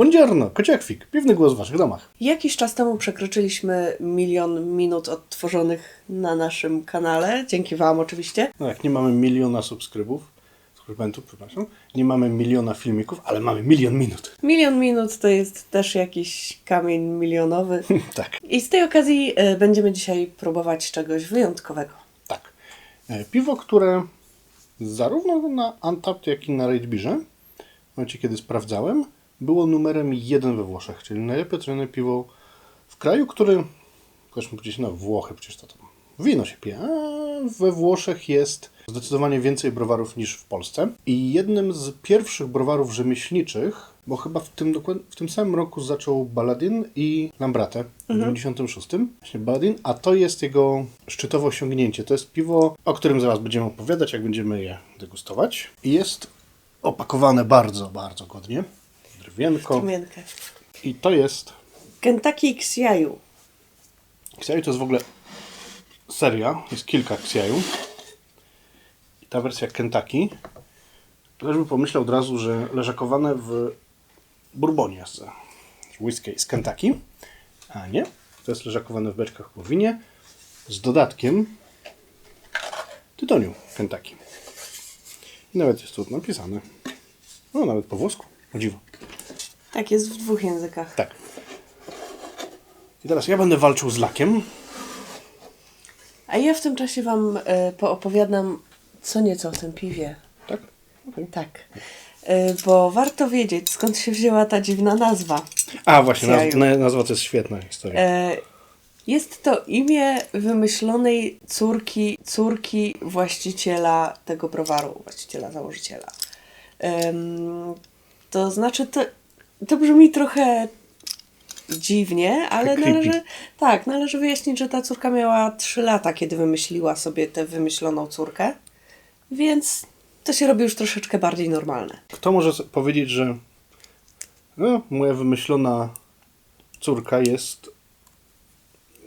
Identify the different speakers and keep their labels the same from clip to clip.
Speaker 1: Buongiorno, kociakwik, piwny głos w waszych domach.
Speaker 2: Jakiś czas temu przekroczyliśmy milion minut odtworzonych na naszym kanale. Dzięki Wam oczywiście.
Speaker 1: No jak nie mamy miliona subskrybów, subskrybentów, przepraszam, nie mamy miliona filmików, ale mamy milion minut.
Speaker 2: Milion minut to jest też jakiś kamień milionowy.
Speaker 1: tak,
Speaker 2: I z tej okazji e, będziemy dzisiaj próbować czegoś wyjątkowego.
Speaker 1: tak. E, Piwo, które zarówno na Untapped, jak i na Raidbirze, w momencie kiedy sprawdzałem, było numerem jeden we Włoszech, czyli najlepiej ocenione piwo w kraju, który, proszę powiedzieć, no Włochy, przecież to tam wino się pije, a we Włoszech jest zdecydowanie więcej browarów niż w Polsce. I jednym z pierwszych browarów rzemieślniczych, bo chyba w tym, w tym samym roku zaczął Baladin i Lambrate w 96. Właśnie Baladin, a to jest jego szczytowe osiągnięcie. To jest piwo, o którym zaraz będziemy opowiadać, jak będziemy je degustować. I jest opakowane bardzo, bardzo godnie.
Speaker 2: Trumienkę.
Speaker 1: I to jest
Speaker 2: Kentucky Xiaju.
Speaker 1: Xiaju to jest w ogóle seria, jest kilka Xiaju. I ta wersja Kentucky, ktoś by pomyślał od razu, że leżakowane w bourbonie z whisky z Kentucky, a nie. To jest leżakowane w beczkach po winie z dodatkiem tytoniu Kentucky. I nawet jest tu napisane, no nawet po włosku, o dziwo.
Speaker 2: Tak, jest w dwóch językach.
Speaker 1: Tak. I teraz ja będę walczył z lakiem.
Speaker 2: A ja w tym czasie Wam e, poopowiadam co nieco o tym piwie.
Speaker 1: Tak? Okej.
Speaker 2: Tak. E, bo warto wiedzieć, skąd się wzięła ta dziwna nazwa.
Speaker 1: A właśnie, naz nazwa to jest świetna historia.
Speaker 2: E, Jest to imię wymyślonej córki, córki właściciela tego browaru, właściciela, założyciela. To znaczy, to, to brzmi trochę dziwnie, ale
Speaker 1: Creepy.
Speaker 2: należy, tak, należy wyjaśnić, że ta córka miała 3 lata, kiedy wymyśliła sobie tę wymyśloną córkę, więc to się robi już troszeczkę bardziej normalne.
Speaker 1: Kto może powiedzieć, że no, moja wymyślona córka jest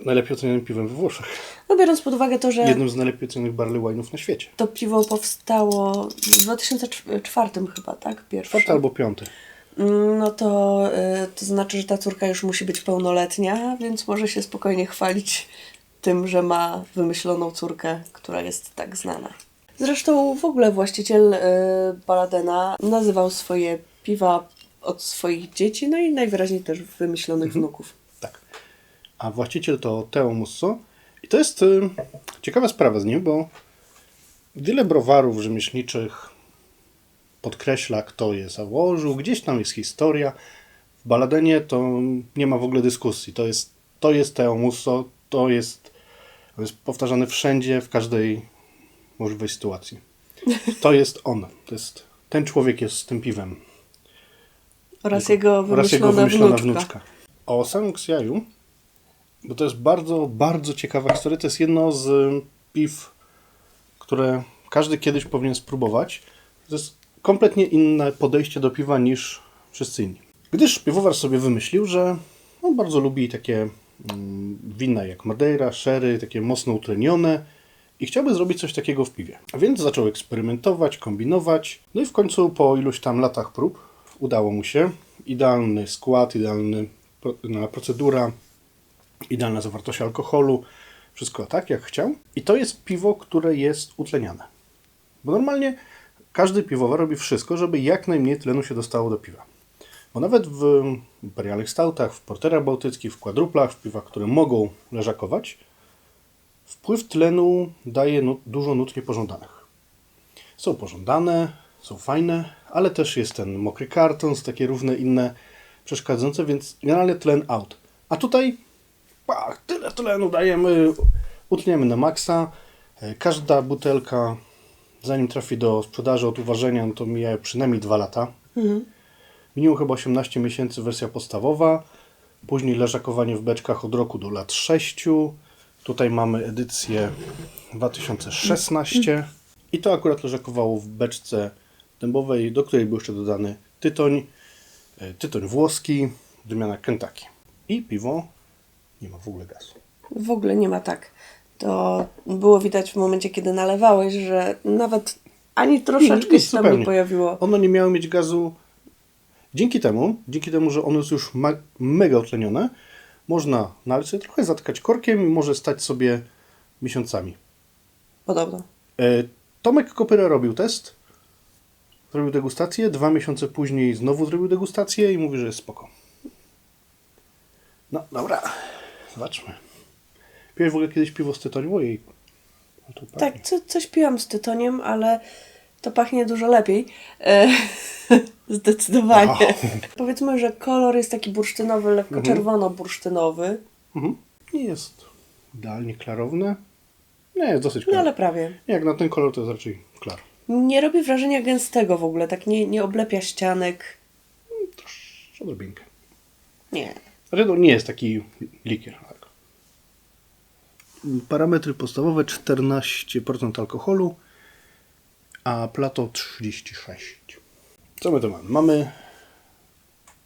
Speaker 1: najlepiej ocenionym piwem we Włoszech.
Speaker 2: No biorąc pod uwagę to, że
Speaker 1: Jednym z najlepiej ocenionych barley wine'ów na świecie.
Speaker 2: to piwo powstało w 2004 chyba, tak? Pierwsze.
Speaker 1: Czwarty albo piąty.
Speaker 2: No to, y, to znaczy, że ta córka już musi być pełnoletnia, więc może się spokojnie chwalić tym, że ma wymyśloną córkę, która jest tak znana. Zresztą w ogóle właściciel y, Baladena nazywał swoje piwa od swoich dzieci, no i najwyraźniej też wymyślonych wnuków.
Speaker 1: Tak. A właściciel to Teo Musso. I to jest y, ciekawa sprawa z nim, bo wiele browarów rzemieślniczych podkreśla, kto je założył. Gdzieś tam jest historia. W Baladenie to nie ma w ogóle dyskusji. To jest, to jest Teo Musso, to jest, to jest powtarzane wszędzie, w każdej możliwej sytuacji. To jest on. To jest, ten człowiek jest z tym piwem.
Speaker 2: Oraz jego
Speaker 1: Oraz jego
Speaker 2: wymyślona,
Speaker 1: wymyślona
Speaker 2: wnuczka.
Speaker 1: wnuczka. O samym Ksiaju, bo to jest bardzo, bardzo ciekawa historia. To jest jedno z piw, które każdy kiedyś powinien spróbować. To jest kompletnie inne podejście do piwa niż wszyscy inni. Gdyż piwowar sobie wymyślił, że on bardzo lubi takie mm, wina jak Madeira, sherry, takie mocno utlenione i chciałby zrobić coś takiego w piwie. A więc zaczął eksperymentować, kombinować. No i w końcu po iluś tam latach prób udało mu się. Idealny skład, idealny pro- na procedura, idealna zawartość alkoholu. Wszystko tak, jak chciał. I to jest piwo, które jest utleniane. Bo normalnie każdy piwowar robi wszystko, żeby jak najmniej tlenu się dostało do piwa. Bo nawet w imperialnych stoutach, w porterach bałtyckich, w kwadruplach, w piwach, które mogą leżakować, wpływ tlenu daje nut, dużo nut niepożądanych. Są pożądane, są fajne, ale też jest ten mokry karton, są takie różne inne przeszkadzające, więc generalnie tlen out. A tutaj pach, tyle tlenu dajemy, utniemy na maksa. E, Każda butelka, zanim trafi do sprzedaży od uważenia, no to mija przynajmniej 2 lata. Minimum chyba 18 miesięcy wersja podstawowa, później leżakowanie w beczkach od roku do lat 6. Tutaj mamy edycję 2016 i to akurat leżakowało w beczce dębowej, do której był jeszcze dodany tytoń, e, tytoń włoski, odmiana Kentucky. I piwo nie ma w ogóle gazu.
Speaker 2: W ogóle nie ma tak. To było widać w momencie, kiedy nalewałeś, że nawet ani troszeczkę
Speaker 1: Nic,
Speaker 2: się tam nie pojawiło.
Speaker 1: Ono nie miało mieć gazu Dzięki temu, dzięki temu, że ono jest już mega utlenione, można nalać sobie trochę, zatkać korkiem i może stać sobie miesiącami.
Speaker 2: Podobno.
Speaker 1: E, Tomek Kopyra robił test, zrobił degustację, dwa miesiące później znowu zrobił degustację i mówi, że jest spoko. No dobra, zobaczmy. Piłeś w ogóle kiedyś piwo z tytoniu? Ojej. No
Speaker 2: Tak, co, coś piłam z tytoniem, ale to pachnie dużo lepiej. E, zdecydowanie.
Speaker 1: Wow.
Speaker 2: Powiedzmy, że kolor jest taki bursztynowy, lekko czerwono-bursztynowy.
Speaker 1: Mhm. Nie jest idealnie klarowne. Nie, jest dosyć
Speaker 2: No
Speaker 1: klar.
Speaker 2: ale prawie.
Speaker 1: Jak na ten kolor to jest raczej klar.
Speaker 2: Nie robi wrażenia gęstego w ogóle, tak nie, nie oblepia ścianek.
Speaker 1: Troszkę odrobinkę.
Speaker 2: Nie.
Speaker 1: Znaczy to nie jest taki likier. Parametry podstawowe 14% alkoholu, a plato 36. Co my tu mamy? Mamy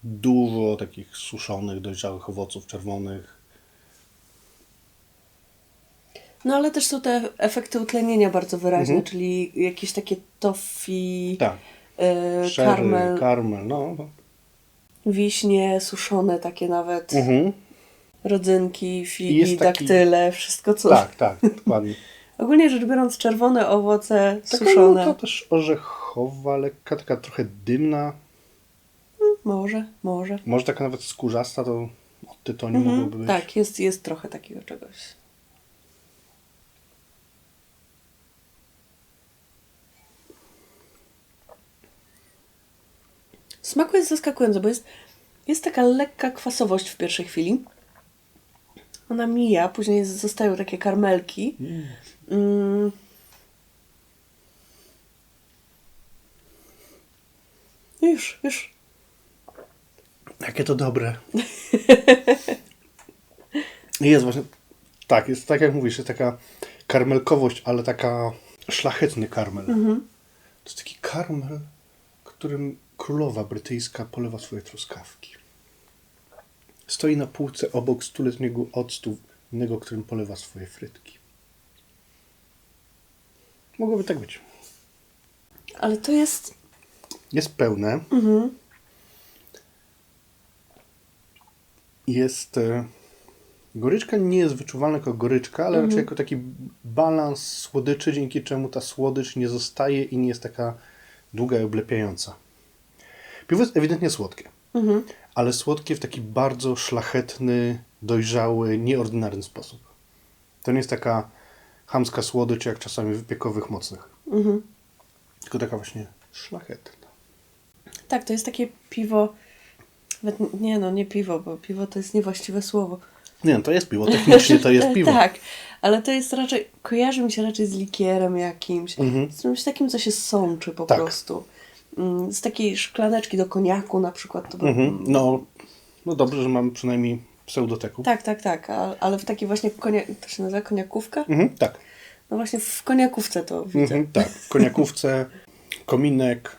Speaker 1: dużo takich suszonych, dojrzałych owoców czerwonych.
Speaker 2: No ale też są te efekty utlenienia bardzo wyraźne, czyli jakieś takie toffee,
Speaker 1: Tak. Sherry,
Speaker 2: karmel,
Speaker 1: karmel, no.
Speaker 2: wiśnie suszone takie nawet,
Speaker 1: Mhm.
Speaker 2: Rodzynki, figi,
Speaker 1: taki-
Speaker 2: daktyle, wszystko co...
Speaker 1: Tak, tak, dokładnie.
Speaker 2: Ogólnie rzecz biorąc czerwone owoce
Speaker 1: Taka
Speaker 2: suszone.
Speaker 1: no, to też orzechowa, lekka, taka trochę dymna.
Speaker 2: Może, może.
Speaker 1: Może taka nawet skórzasta, to od tytoniu
Speaker 2: Mhm,
Speaker 1: mogłoby być.
Speaker 2: tak, jest, jest trochę takiego czegoś. Smaku jest zaskakujący, bo jest, jest taka lekka kwasowość w pierwszej chwili. Ona mija, później zostają takie karmelki. Mm. Już, już.
Speaker 1: Jakie to dobre. jest właśnie. Tak, jest tak jak mówisz, jest taka karmelkowość, ale taka szlachetny karmel. To jest taki karmel, którym królowa brytyjska polewa swoje truskawki. Stoi na półce obok stuletniego octu innego, którym polewa swoje frytki. Mogłoby tak być.
Speaker 2: Ale to jest
Speaker 1: Jest pełne. Jest. E, goryczka nie jest wyczuwalna jako goryczka, ale raczej jako taki balans słodyczy, dzięki czemu ta słodycz nie zostaje i nie jest taka długa i oblepiająca. Piwo jest ewidentnie słodkie, ale słodkie w taki bardzo szlachetny, dojrzały, nieordynarny sposób. To nie jest taka chamska słodycz, jak czasami w piekowych mocnych. Tylko taka właśnie szlachetna.
Speaker 2: Tak, to jest takie piwo. Nawet nie no, nie piwo, bo piwo to jest niewłaściwe słowo.
Speaker 1: Nie, no to jest piwo, technicznie to jest piwo.
Speaker 2: tak, ale to jest raczej, kojarzy mi się raczej z likierem jakimś, z czymś takim, co się sączy po
Speaker 1: Tak.
Speaker 2: prostu. Mm, Z takiej szklaneczki do koniaku na przykład. To by...
Speaker 1: Mhm. No, no dobrze, że mamy przynajmniej pseudoteku.
Speaker 2: Tak, tak, tak, a- ale w takiej właśnie, konia... to się nazywa koniakówka?
Speaker 1: Mhm, tak.
Speaker 2: No właśnie w koniakówce to widzę.
Speaker 1: Mhm, tak. W koniakówce, kominek,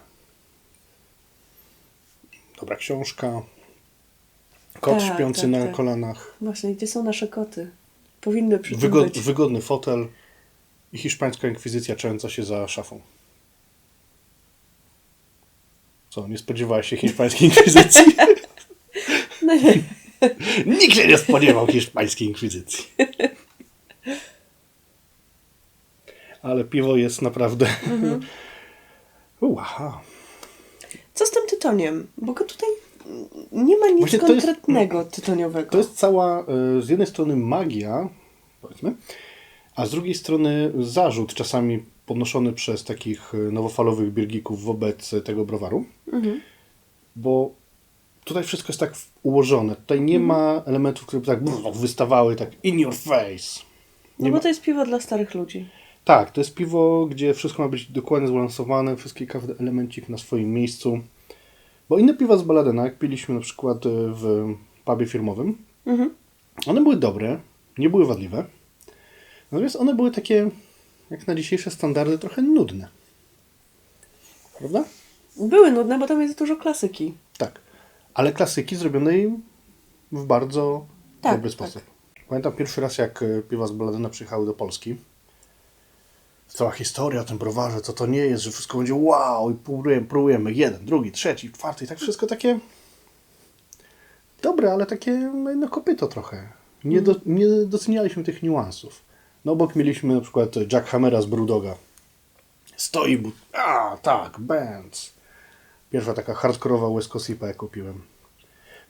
Speaker 1: dobra książka, kot
Speaker 2: Tak,
Speaker 1: śpiący
Speaker 2: tak,
Speaker 1: na
Speaker 2: tak.
Speaker 1: kolanach,
Speaker 2: Właśnie, gdzie są nasze koty? Powinny przy
Speaker 1: wygod, wygodny fotel i hiszpańska inkwizycja czująca się za szafą. Co, nie spodziewałeś się hiszpańskiej inkwizycji?
Speaker 2: No nie.
Speaker 1: Nikt się nie spodziewał hiszpańskiej inkwizycji. Ale piwo jest naprawdę...
Speaker 2: Mhm.
Speaker 1: Wow.
Speaker 2: Co z tym tytoniem? Bo go tutaj nie ma nic
Speaker 1: Właśnie to jest-
Speaker 2: konkretnego tytoniowego.
Speaker 1: To jest cała y, z jednej strony magia, powiedzmy, a z drugiej strony zarzut czasami podnoszony przez takich y, nowofalowych bielgików wobec tego browaru.
Speaker 2: Mhm.
Speaker 1: Bo tutaj wszystko jest tak ułożone. Tutaj nie ma elementów, które by tak brrr, wystawały tak in your face.
Speaker 2: No
Speaker 1: Nie
Speaker 2: bo
Speaker 1: ma.
Speaker 2: to jest piwo dla starych ludzi.
Speaker 1: Tak, to jest piwo, gdzie wszystko ma być dokładnie zbalansowane, wszystkie każdy elemencik na swoim miejscu. Bo inne piwa z Baladena, jak piliśmy na przykład y, w pubie firmowym,
Speaker 2: Mhm.
Speaker 1: one były dobre, nie były wadliwe. Natomiast one były takie, jak na dzisiejsze standardy, trochę nudne. Prawda?
Speaker 2: Były nudne, bo tam jest dużo klasyki.
Speaker 1: Tak. Ale klasyki zrobionej w bardzo
Speaker 2: Tak,
Speaker 1: dobry
Speaker 2: tak.
Speaker 1: sposób. Pamiętam pierwszy raz, jak e, piwa z Baladena przyjechały do Polski. cała historia o tym browarze, co to nie jest, że wszystko będzie wow i próbujemy, próbujemy jeden, drugi, trzeci, czwarty i tak wszystko takie dobre, ale takie no, no kopyto trochę. Nie, do, nie docenialiśmy tych niuansów. No obok mieliśmy na przykład Jack Hammera z Brudoga. Stoi, but... a tak, Benz. Pierwsza taka hardkorowa West Coast jak kupiłem.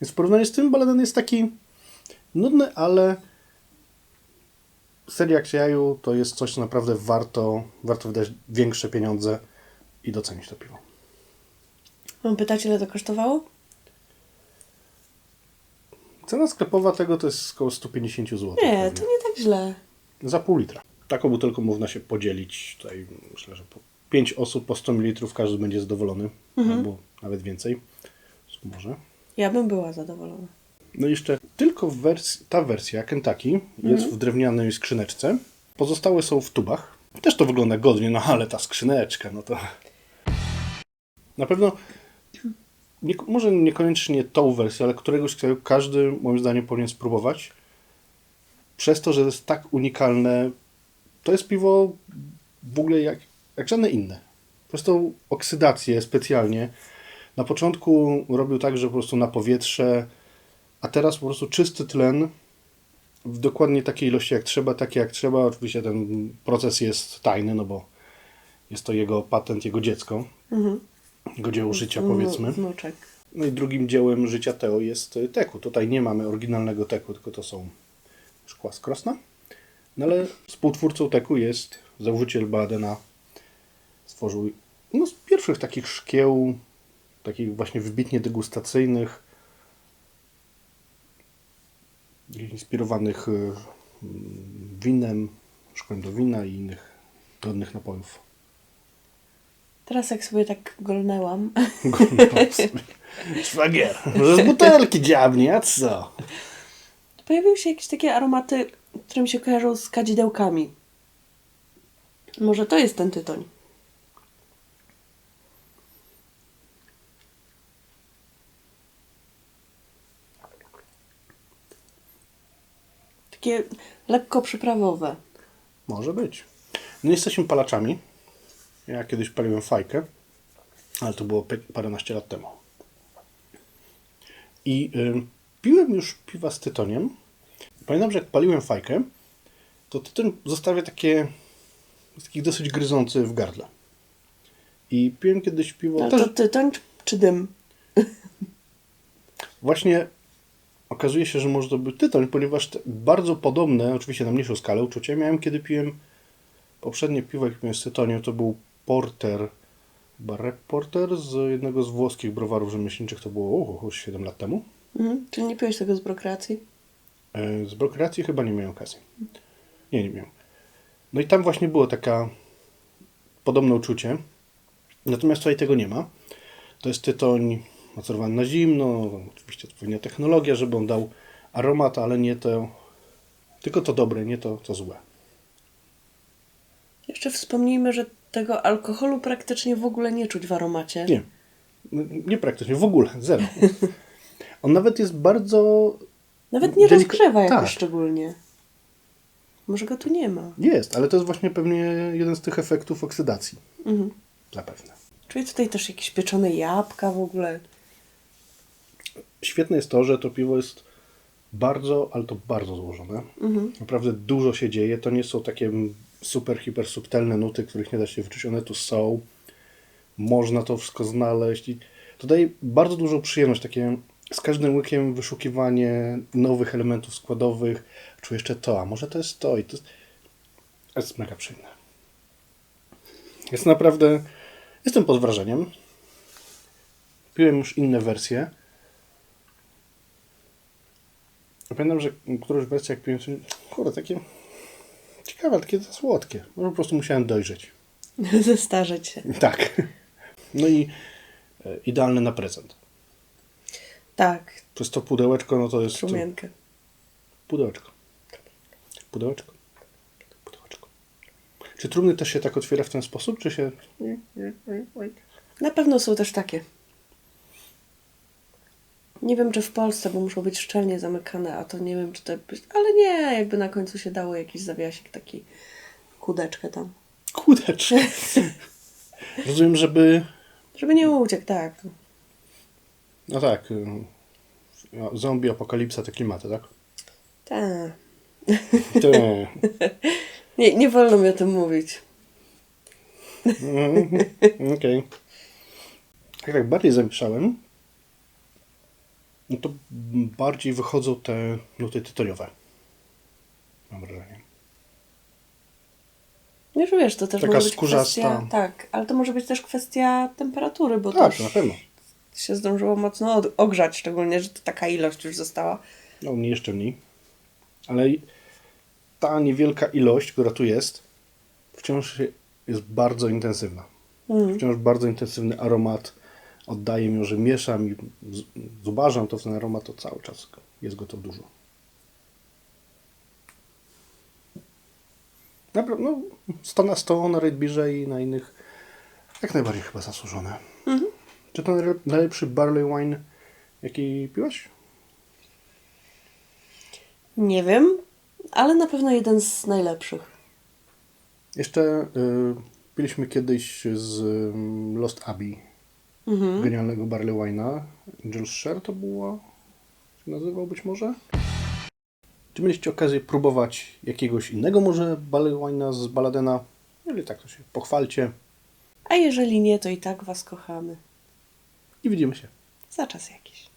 Speaker 1: Więc w porównaniu z tym Baladan jest taki nudny, ale seria Ksiaju to jest coś, co naprawdę warto, warto wydać większe pieniądze i docenić to piwo.
Speaker 2: Mam pytać, ile to kosztowało?
Speaker 1: Cena sklepowa tego to jest około 150 zł.
Speaker 2: Nie, to nie tak źle.
Speaker 1: Za pół litra. Taką butelką można się podzielić. Tutaj myślę, że po 5 osób po 100 ml każdy będzie zadowolony. Albo nawet więcej. Może.
Speaker 2: Ja bym była zadowolona.
Speaker 1: No i jeszcze tylko wers- ta wersja Kentucky jest w drewnianej skrzyneczce. Pozostałe są w tubach. Też to wygląda godnie, no ale ta skrzyneczka, no to... Na pewno, nie, może niekoniecznie tą wersję, ale któregoś kraju każdy moim zdaniem powinien spróbować. Przez to, że jest tak unikalne, to jest piwo w ogóle jak, jak żadne inne. Po prostu oksydację specjalnie. Na początku robił tak, że po prostu na powietrze, a teraz po prostu czysty tlen w dokładnie takiej ilości jak trzeba, takie jak trzeba. Oczywiście ten proces jest tajny, no bo jest to jego patent, jego dziecko, jego dzieło życia powiedzmy.
Speaker 2: Wnu- Wnuczek.
Speaker 1: No i drugim dziełem życia Teo jest y, teku. Tutaj nie mamy oryginalnego teku, tylko to są szkła z Krosna. No ale współtwórcą teku jest założyciel Badena. Stworzył no, z pierwszych takich szkieł, takich właśnie wybitnie degustacyjnych, inspirowanych mm, winem, szkłem do wina i innych godnych napojów.
Speaker 2: Teraz jak sobie tak golnęłam,
Speaker 1: Szwagier, może z butelki dziabnie, a co?
Speaker 2: Pojawiły się jakieś takie aromaty, które mi się kojarzą z kadzidełkami. Może to jest ten tytoń. Takie lekko przyprawowe.
Speaker 1: Może być. No jesteśmy palaczami. Ja kiedyś paliłem fajkę, ale to było paręnaście lat temu. I piłem już piwa z tytoniem. Pamiętam, że jak paliłem fajkę, to tytoń zostawia takie taki dosyć gryzący w gardle. I piłem kiedyś piwo też
Speaker 2: to tytoń czy- dym?
Speaker 1: Właśnie okazuje się, że może to był tytoń, ponieważ bardzo podobne, oczywiście na mniejszą skalę, uczucie miałem, kiedy piłem poprzednie piwo, jak piłem z tytoniem, to był porter, Barrek Porter z jednego z włoskich browarów rzemieślniczych, to było o, 7 lat temu.
Speaker 2: Mhm. Czyli nie piłeś tego z prokreacji?
Speaker 1: E, Z brokreacji chyba nie miałem okazji. Nie, nie miałem. No i tam właśnie było taka podobne uczucie. Natomiast tutaj tego nie ma. To jest tytoń macerowany na zimno. Oczywiście odpowiednia technologia, żeby on dał aromat, ale nie to... Tylko to dobre, nie to, to złe.
Speaker 2: Jeszcze wspomnijmy, że tego alkoholu praktycznie w ogóle nie czuć w aromacie.
Speaker 1: Nie. Nie praktycznie, w ogóle, zero. On nawet jest bardzo...
Speaker 2: Nawet nie
Speaker 1: Delika-
Speaker 2: rozgrzewa jakoś
Speaker 1: tak.
Speaker 2: szczególnie. Może go tu nie ma.
Speaker 1: Jest, ale to jest właśnie pewnie jeden z tych efektów oksydacji.
Speaker 2: Mhm.
Speaker 1: Zapewne.
Speaker 2: Czyli tutaj też jakieś pieczone jabłka w ogóle.
Speaker 1: Świetne jest to, że to piwo jest bardzo, ale to bardzo złożone. Naprawdę dużo się dzieje. To nie są takie super, hiper subtelne nuty, których nie da się wyczuć. One tu są. Można to wszystko znaleźć. I to daje bardzo dużą przyjemność. Takie z każdym łykiem wyszukiwanie nowych elementów składowych. Czuję jeszcze to, a może to jest to. I to jest, to jest mega przyjemne. Jest naprawdę... Jestem pod wrażeniem. Piłem już inne wersje. Pamiętam, że którąś wersję jak piłem, kurde, takie ciekawe, takie słodkie. Może po prostu musiałem dojrzeć.
Speaker 2: Zestarzeć się.
Speaker 1: Tak. No i e, idealne na prezent.
Speaker 2: Tak,
Speaker 1: Przez to pudełeczko, no to jest...
Speaker 2: trumienkę.
Speaker 1: Pudełeczko. Pudełeczko. Pudełeczko. Czy trumny też się tak otwiera w ten sposób, czy się...
Speaker 2: Na pewno są też takie. Nie wiem, czy w Polsce, bo muszą być szczelnie zamykane, a to nie wiem, czy to... Ale nie, jakby na końcu się dało jakiś zawiasik, taki kudeczkę tam.
Speaker 1: Skuteczny. Rozumiem, żeby...
Speaker 2: Żeby nie uciekł, tak.
Speaker 1: No tak. y, no, Zombie, apokalipsa, te klimaty, tak?
Speaker 2: Tak. Nie, nie wolno mi o tym mówić.
Speaker 1: Mhm, Okej. Jak tak bardziej zamieszałem, no to bardziej wychodzą te nuty tytoniowe. Mam wrażenie.
Speaker 2: Nie, że wiesz, to też
Speaker 1: Taka
Speaker 2: może być
Speaker 1: skórzasta.
Speaker 2: kwestia... Tak, ale to może być też kwestia temperatury, bo
Speaker 1: Tak,
Speaker 2: też
Speaker 1: na pewno.
Speaker 2: Się zdążyło mocno ogrzać, szczególnie, że to taka ilość już została.
Speaker 1: No, mnie jeszcze mniej. Ale ta niewielka ilość, która tu jest, wciąż jest bardzo intensywna. Wciąż bardzo intensywny aromat oddaje mi, że mieszam i zubażam to w ten aromat, to cały czas jest go to dużo. Naprawdę, no, 100 na 100 na Redbirze i na innych jak najbardziej chyba zasłużone. Czy to najle- najlepszy barley wine, jaki piłaś?
Speaker 2: Nie wiem, ale na pewno jeden z najlepszych.
Speaker 1: Jeszcze y, piliśmy kiedyś z y, Lost Abbey
Speaker 2: Mhm.
Speaker 1: genialnego barley wine'a. Angel's Share to było? się nazywał być może? Czy mieliście okazję próbować jakiegoś innego może barley wine'a z Baladena? Jeżeli tak, to się pochwalcie
Speaker 2: A jeżeli nie, to i tak Was kochamy.
Speaker 1: I widzimy się.
Speaker 2: Za czas jakiś.